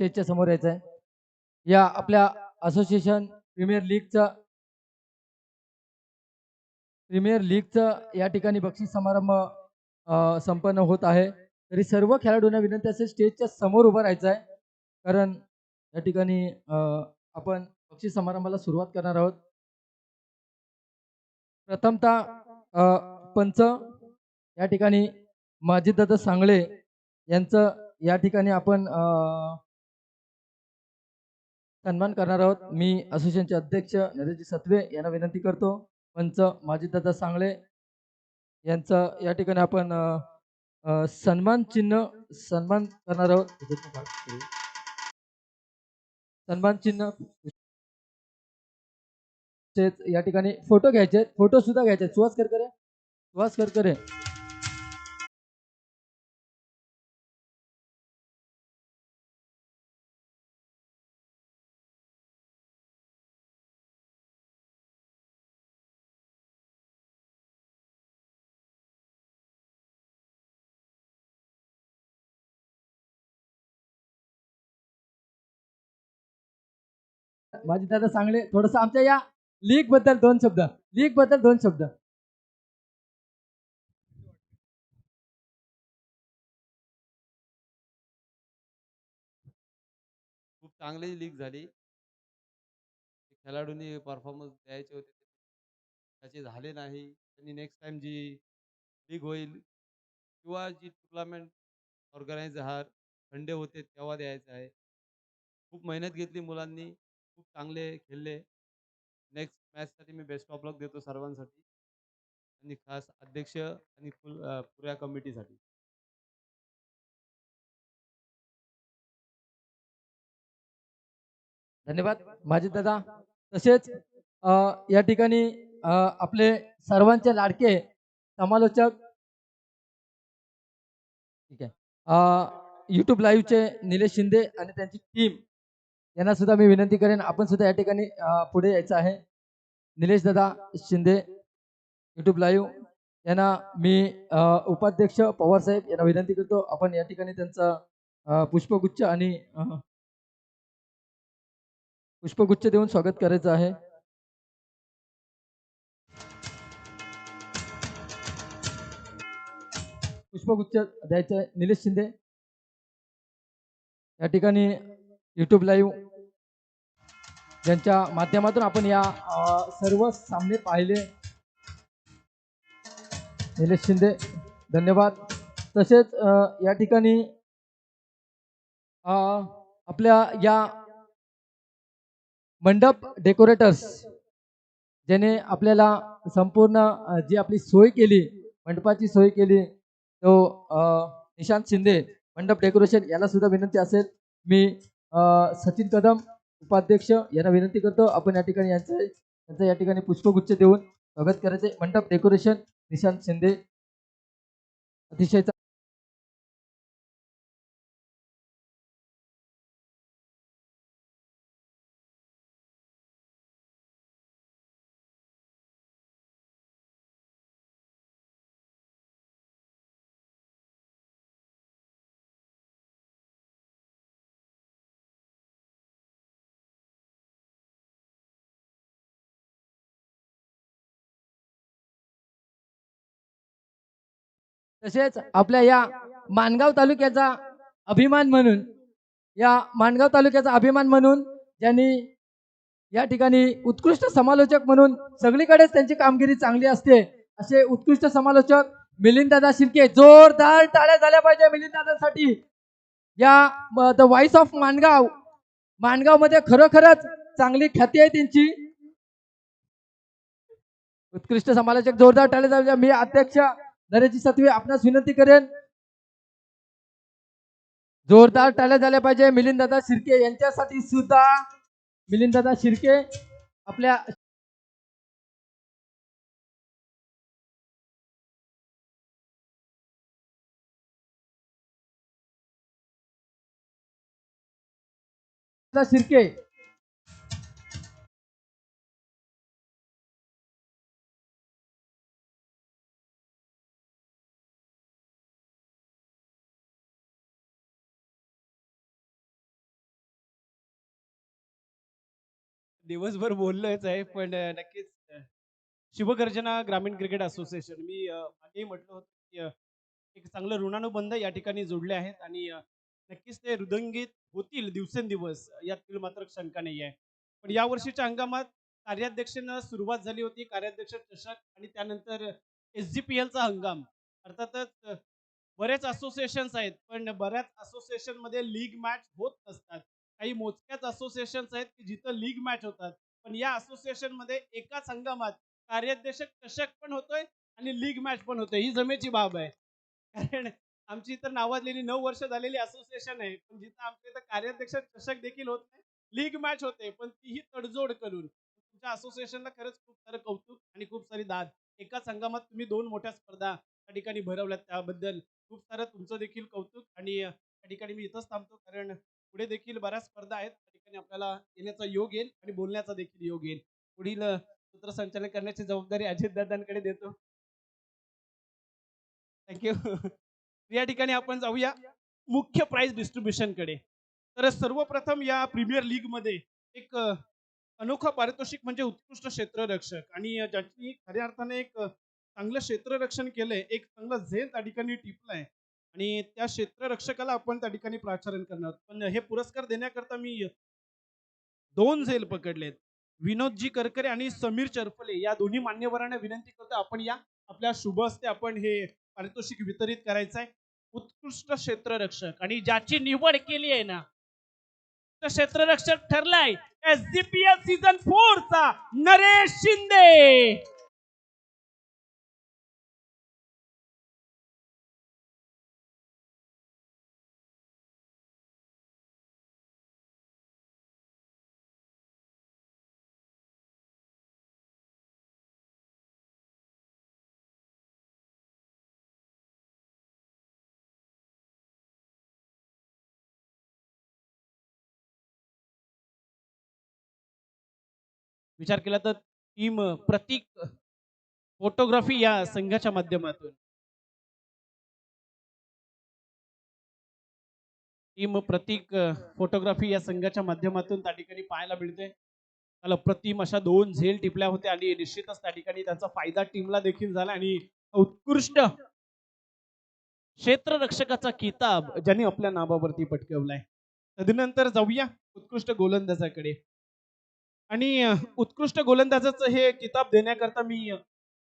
स्टेजच्या समोर यायचं आहे या आपल्या असोसिएशन प्रीमियर लीगचं प्रीमियर लीगचं या ठिकाणी बक्षीस समारंभ संपन्न होत आहे. तरी सर्व खेळाडूंना विनंती असेल स्टेजच्या समोर उभं राहायचं आहे कारण या ठिकाणी आपण बक्षीस समारंभाला सुरुवात करणार आहोत. प्रथमतः पंच या ठिकाणी माजीदादा सांगळे यांचं या ठिकाणी आपण सन्मान करणार आहोत. मी असोसिएशनचे अध्यक्ष नरेशजी सत्वे यांना विनंती करतो. पंच माजिददादा सांगळे यांचा या ठिकाणी आपण सन्मान चिन्ह सन्मान करणार आहोत. सन्मान चिन्ह. तेच या ठिकाणी फोटो घ्यायचे फोटो सुद्धा घ्यायचे सुहास करकरे सुहास करकरे. माझी दादा सांगले थोडस आमच्या या लीगबद्दल दोन शब्द लीगबद्दल दोन शब्द. खूप चांगली लीग झाली. खेळाडूंनी परफॉर्मन्स द्यायचे होते. त्याचे झाले नाही. त्यांनी नेक्स्ट टाइम जी लीग होईल किंवा जी टुर्नामेंट ऑर्गनाईज हार खंडे होते तेव्हा द्यायचं आहे. खूप मेहनत घेतली मुलांनी. खूप चांगले खेळले. नेक्स्ट मॅचसाठी मी बेस्ट ऑफ लक देतो सर्वांसाठी. आणि खास अध्यक्ष आणि फुल पुऱ्या कमिटीसाठी धन्यवाद. माझे दादा तसेच अ, या ठिकाणी अ, आपले सर्वांचे लाडके समालोचक ठीक आहे. युट्यूब लाईव्हचे निलेश शिंदे आणि त्यांची टीम यांना सुद्धा मी विनंती करेन. आपण सुद्धा या ठिकाणी पुढे यायचं आहे. निलेश दादा शिंदे युट्यूब लाईव्ह यांना मी उपाध्यक्ष पवार साहेब यांना विनंती करतो. आपण या ठिकाणी त्यांचा पुष्पगुच्छ आणि पुष्पगुच्छ देऊन स्वागत करायचं आहे. पुष्पगुच्छ द्यायचं आहे. निलेश शिंदे. या ठिकाणी युट्यूब लाईव्ह ज्यांच्या माध्यमातून आपण या सर्व सामने पाहिले. निलेश शिंदे धन्यवाद. तसेच या ठिकाणी आपल्या या मंडप डेकोरेटर्स ज्याने आपल्याला संपूर्ण जी आपली सोय केली मंडपाची सोय केली तो निशांत शिंदे मंडप डेकोरेशन याला सुद्धा विनंती असेल. मी सचिन कदम उपाध्यक्ष यांना विनंती करतो आपण या ठिकाणी यांचं त्यांचं या ठिकाणी पुष्पगुच्छ देऊन स्वागत करायचे मंडप डेकोरेशन निशांत शिंदे. अतिशय तसेच आपल्या या माणगाव तालुक्याचा अभिमान म्हणून या माणगाव तालुक्याचा अभिमान म्हणून ज्यांनी या ठिकाणी उत्कृष्ट समालोचक म्हणून सगळीकडेच त्यांची कामगिरी चांगली असते असे उत्कृष्ट समालोचक मिलिंददादा शिर्के जोरदार टाळ्या झाल्या पाहिजे मिलिंददादासाठी. या द व्हॉइस ऑफ माणगाव माणगावमध्ये खरोखरच चांगली ख्याती आहे त्यांची. उत्कृष्ट समालोचक जोरदार टाळ्या झाल्या. मी अध्यक्ष नरेशजी सातवी आपणास विनंती करेन. जोरदार टाळ्या झाल्या पाहिजे. मिलिंददादा शिर्के यांच्यासाठी सुद्धा. मिलिंददादा शिर्के आपल्या शिर्के. दिवसभर बोललोच आहे पण नक्कीच शिवगर्जना ग्रामीण क्रिकेट असोसिएशन. मी मागेही म्हटलं होतं की एक चांगलं ऋणानुबंध या ठिकाणी जोडले आहेत आणि नक्कीच ते हृदंगित होतील दिवसेंदिवस यातील मात्र शंका नाही आहे पण या वर्षीच्या हंगामात कार्याध्यक्षांना सुरुवात झाली होती कार्याध्यक्ष चषक आणि त्यानंतर एस जी पी एलचा हंगाम. अर्थातच बरेच असोसिएशन्स आहेत पण बऱ्याच असोसिएशनमध्ये लीग मॅच होत नसतात. काही मोजक्याच असोसिएशन्स आहेत की जिथं लीग मॅच होतात. पण या असोसिएशनमध्ये एकाच हंगामात कार्याध्यक्ष चषक पण होतोय आणि लीग मॅच पण होतोय. ही जमेची बाब आहे. कारण आमची इथं नावाजलेली नऊ वर्ष झालेली असोसिएशन आहे. पण जिथं आमच्या इथं कार्याध्यक्ष चषक देखील होत नाही लीग मॅच होते. पण तीही तडजोड करून तुमच्या असोसिएशनला खरंच खूप सारं कौतुक आणि खूप सारी दाद. एकाच हंगामात तुम्ही दोन मोठ्या स्पर्धा त्या ठिकाणी भरवल्यात. त्याबद्दल खूप सारं तुमचं देखील कौतुक आणि त्या ठिकाणी मी इथंच थांबतो. कारण पुढे देखील बऱ्याच स्पर्धा आहेत. त्या ठिकाणी आपल्याला येण्याचा योग येईल आणि बोलण्याचा देखील योग येईल. पुढील सूत्रसंचालन करण्याची जबाबदारी अजित दादांकडे देतो. थँक्यू या ठिकाणी आपण जाऊया. मुख्य प्राइज डिस्ट्रीब्युशनकडे. तर सर्वप्रथम या प्रीमियर लीगमध्ये एक अनोखा पारितोषिक म्हणजे उत्कृष्ट क्षेत्ररक्षक आणि ज्यांनी खऱ्या अर्थाने एक चांगलं क्षेत्ररक्षण केलंय एक चांगला झेल त्या ठिकाणी टिपलाय. आणि त्या क्षेत्ररक्षकाला आपण त्या ठिकाणी प्राचारण करणार पण हे पुरस्कार देण्याकरता मी दोन झेल पकडलेत. विनोदजी करकरे आणि समीर चरफले. या दोन्ही मान्यवरांना विनंती करतो आपण या आपल्या शुभ हस्ते आपण हे पारितोषिक वितरित करायचं आहे उत्कृष्ट क्षेत्ररक्षक आणि ज्याची निवड केली आहे ना क्षेत्ररक्षक ठरलाय. S D P S season four चा नरेश शिंदे. विचार केला तर टीम प्रतीक फोटोग्राफी या संघाच्या माध्यमातून. टीम प्रतीक फोटोग्राफी या संघाच्या माध्यमातून त्या ठिकाणी पाहायला मिळते त्याला प्रतिम अशा दोन झेल टिपल्या होत्या आणि निश्चितच त्या ठिकाणी त्याचा फायदा टीमला देखील झाला आणि उत्कृष्ट क्षेत्ररक्षकाचा किताब ज्यांनी आपल्या नावावरती पटकवलाय. तदनंतर जाऊया उत्कृष्ट गोलंदाजाकडे. आणि उत्कृष्ट गोलंदाजाचं हे किताब देण्याकरता मी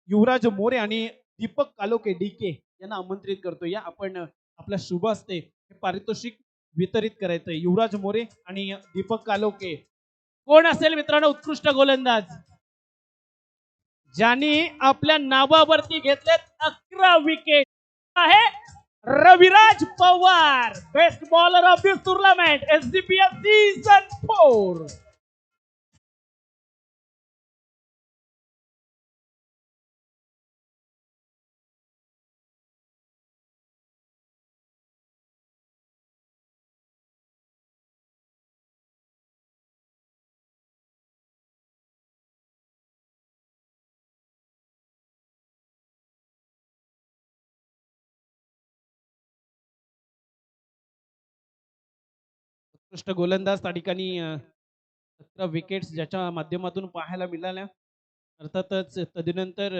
युवराज मोरे आणि दीपक कालोके डी के यांना आमंत्रित करतो. या आपण आपल्या शुभ असते हे पारितोषिक वितरित करायचं युवराज मोरे आणि दीपक कालोके. कोण असेल मित्रांनो उत्कृष्ट गोलंदाज? ज्यांनी आपल्या नावावरती घेतलेत अकरा विकेट आहे Raviraj Pawar best bowler of this tournament S D P L season four उत्कृष्ट गोलंदाज त्या ठिकाणी सतरा विकेट्स ज्याच्या माध्यमातून पाहायला मिळाल्या. अर्थातच तदनंतर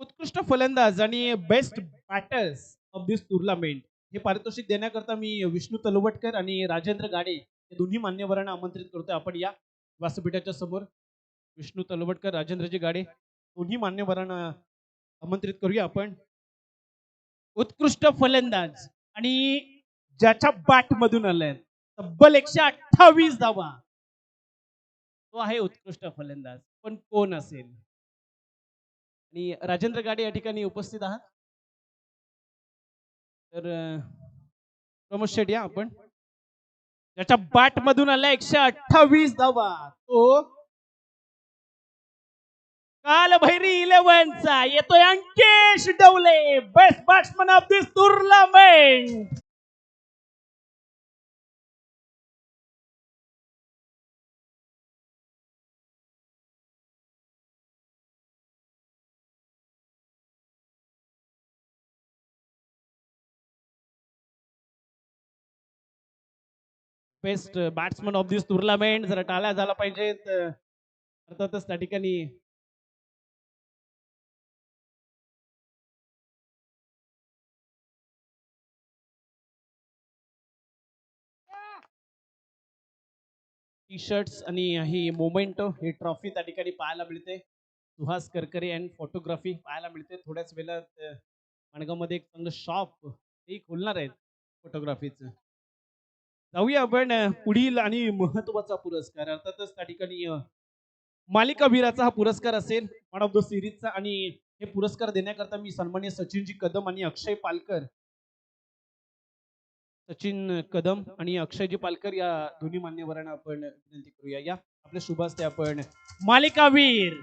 उत्कृष्ट फलंदाज आणि best batters of this tournament हे पारितोषिक देण्याकरता मी विष्णू तलवटकर आणि राजेंद्र गाडे या दोन्ही मान्यवरांना आमंत्रित करतोय. आपण या व्यासपीठाच्या समोर. विष्णू तलवटकर राजेंद्रजी गाडे दोन्ही मान्यवरांना आमंत्रित करूया आपण. उत्कृष्ट फलंदाज आणि ज्याच्या बॅटमधून आलाय. तब्बल एकशे अठ्ठावीस धावा तो आहे उत्कृष्ट फलंदाज. पण कोण असेल? आणि राजेंद्र गाडे या ठिकाणी उपस्थित आहात? तर प्रमोद शेट या आपण. ज्याच्या बॅटमधून आला एकशे अठ्ठावीस धावा तो काल भैरी इलेव्हनचा. येतोय Ankesh Dawale. Best batsman of this tournament best batsman of this tournament जरा टाळ्या झाला पाहिजेत. अर्थातच त्या ठिकाणी टी शर्ट्स आणि ही मोमेंट ही ट्रॉफी त्या ठिकाणी पाहायला मिळते. सुहास करकरे अँड फोटोग्राफी पाहायला मिळते. थोड्याच वेळात माणगावमध्ये एक चांगलं शॉप हे खोलणार आहेत फोटोग्राफीचं जाऊया आपण पुढील आणि महत्त्वाचा पुरस्कार. अर्थातच त्या ठिकाणी मालिकावीराचा हा पुरस्कार असेल वन ऑफ द सिरीजचा आणि हे पुरस्कार देण्याकरता मी सन्मान्य सचिनजी कदम आणि अक्षय पालकर सचिन कदम आणि अक्षयजी पालकर या दोन्ही मान्यवरांना आपण विनंती करूया. या आपल्या शुभास्ते आपण मालिकावीर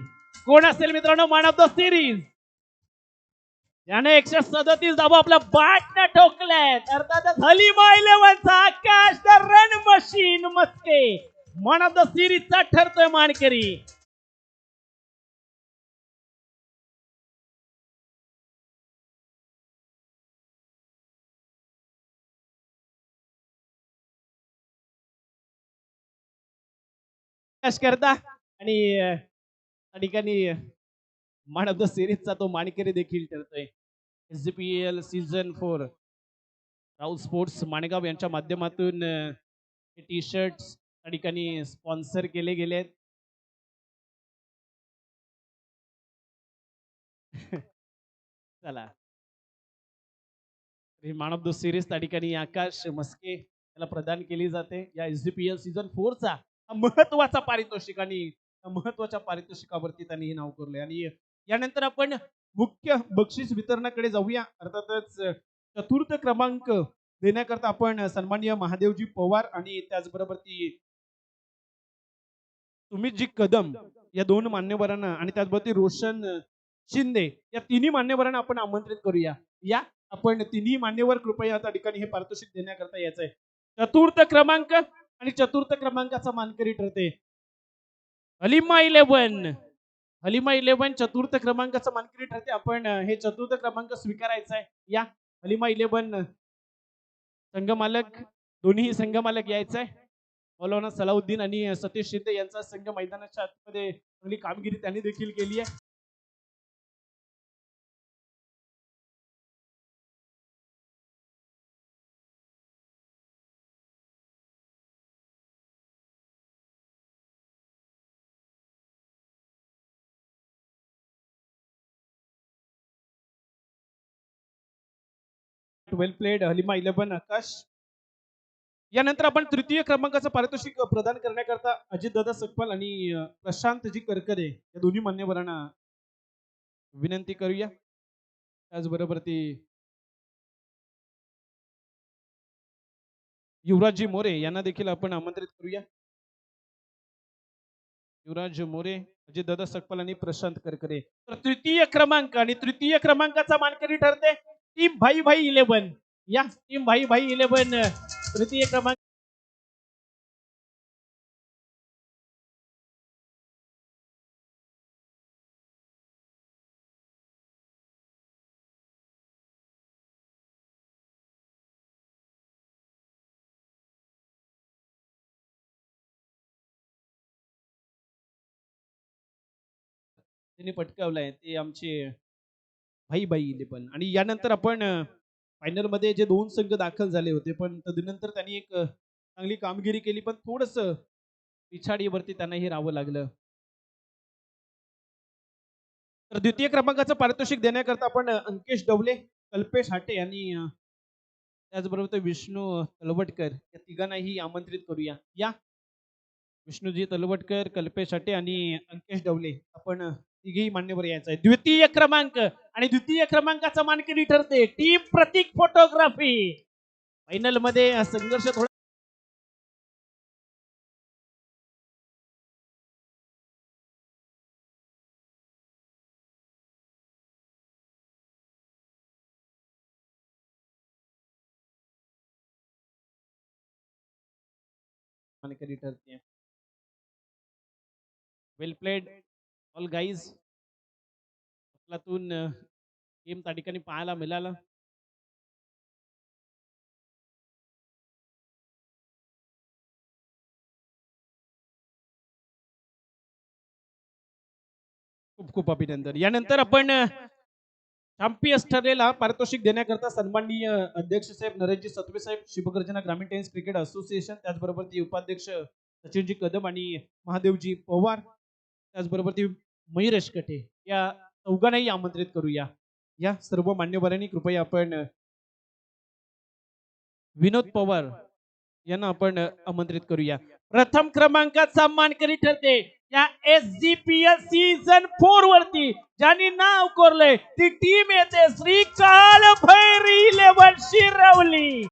कोण असेल मित्रांनो? मॅन ऑफ द सिरीज याने एकशे सदतीस धावा आपल्या बॅटने ठोकल्यात. अर्थातच Halima इलेव्हनचा Akash the run machine Maske. Man of the सिरीजचा ठरतोय मानकरी. करता आणि त्या ठिकाणी मॅन ऑफ द सिरीजचा तो मानकरी देखील ठरतोय. S G P L season four Rahul sports Mangaon यांच्या माध्यमातून हे टी शर्ट्स त्या ठिकाणी स्पॉन्सर केले गेलेत चला. मॅन ऑफ द सिरीज त्या ठिकाणी आकाश मस्के याला प्रदान केली जाते. या S D P L season फोरचा हा महत्त्वाचा पारितोषिक आणि महत्त्वाच्या पारितोषिकावरती त्यांनी हे नाव कोरले आणि यानंतर आपण मुख्य बक्षीस वितरणाकडे जाऊया. अर्थातच चतुर्थ क्रमांक देण्याकरता आपण सन्माननीय महादेवजी पवार आणि त्याचबरोबर ती सुमितजी कदम या दोन मान्यवरांना आणि त्याचबरोबर ती रोशन शिंदे या तिन्ही मान्यवरांना आपण आमंत्रित करूया. या आपण तिन्ही मान्यवर कृपया त्या ठिकाणी हे पारितोषिक देण्याकरता यायचंय. चतुर्थ क्रमांक आणि चतुर्थ क्रमांकाचा मानकरी ठरते. अलिमा इलेव्हन. हलिमा इलेव्हन चतुर्थ क्रमांकाचं मानकरी ठरते. आपण हे चतुर्थ क्रमांक स्वीकारायचा आहे. या. हलिमा इलेव्हन संघमालक दोन्ही संघमालक यायचं आहे. मौलाना सलाउद्दीन आणि सतीश शिंदे यांचा संघ मैदानाच्या आतमध्ये चांगली कामगिरी त्यांनी देखील केली आहे. Well played Halima eleven Akash. यानंतर आपण तृतीय क्रमांकाचं पारितोषिक प्रदान करण्याकरता अजितदादा सकपाल आणि प्रशांतजी करकरे या दोन्ही मान्यवरांना विनंती करूया. त्याचबरोबर ती युवराजजी मोरे यांना देखील आपण आमंत्रित करूया. युवराज मोरे अजितदादा सकपाल आणि प्रशांत करकरे. तर तृतीय क्रमांक आणि तृतीय क्रमांकाचा मानकरी ठरते. टीम भाई भाई इलेव्हन या टीम भाई भाई इलेव्हन तृतीय क्रमांक त्यांनी पटकावलंय ते आमचे भाई भाई पण. आणि यानंतर आपण फायनलमध्ये जे दोन संघ दाखल झाले होते पण तदनंतर त्यांनी एक चांगली कामगिरी केली पण थोडस पिछाडीवरती त्यांना हे राहावं लागलं. तर द्वितीय क्रमांकाचं पारितोषिक देण्याकरता आपण अंकेश डवले कल्पेश हाटे आणि त्याचबरोबर विष्णू तलवटकर या तिघांनाही आमंत्रित करूया. या. विष्णूजी तलवटकर कल्पेश हाटे आणि अंकेश डवले. आपण तिघेही मान्यवर यायचं आहे. द्वितीय क्रमांक आणि द्वितीय क्रमांकाचा मानकरी ठरते टीम प्रतीक फोटोग्राफी. फायनलमध्ये संघर्ष थोडा मानकरी ठरते. वेल प्लेड ऑल गाईज आपल्यातून टीम त्या ठिकाणी पाहायला मिळाला. खूप खूप अभिनंदन. यानंतर आपण चॅम्पियन्स ठरलेला पारितोषिक देण्याकरता सन्माननीय अध्यक्ष साहेब नरेशजी सत्वे साहेब शिवगर्जना ग्रामीण टेनिस क्रिकेट असोसिएशन त्याचबरोबर ती उपाध्यक्ष सचिनजी कदम आणि महादेवजी पवार त्याचबरोबर ती मयुरेश कटे. या चौघांनाही आमंत्रित करूया. या सर्व मान्यवरांनी कृपया आपण विनोद पवार यांना आपण आमंत्रित करूया. प्रथम क्रमांकाचा मानकरी ठरते. या S G P L season four वरती ज्यांनी नाव कोरलंय ती टीम येते श्रीकाल भैरी इलेव्हन शिरवली